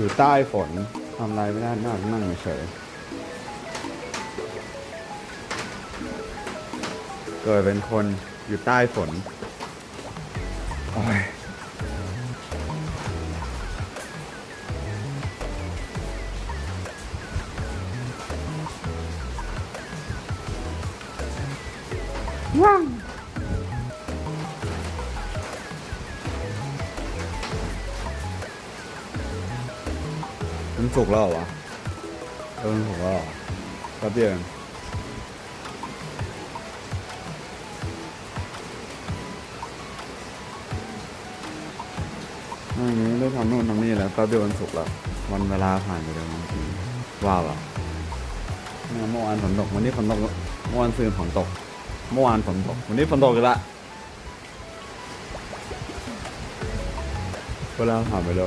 อยู่ใต้ฝนทำอะไรไม่ได้นั่งนั่งเฉยเกิดเป็นคนอยู่ใต้ฝนโอ้ยว้าว มันสุกแล้วเหรอวะเออมันสุกแล้วเหรอแป๊บเดียวเองอันนี้ได้ทำโน่นทำนี่แล้วแป๊บเดียวมันสุกแล้ววันเวลาผ่านไปเร็วจริงว้าวอะเนี่ยเมื่อวานฝนตกวันนี้ฝนตกเมื่อวานซืนฝนตก เมื่อวานฝนตก วันนี้ฝนตกอีกและเวลาผ่านไปแล้ว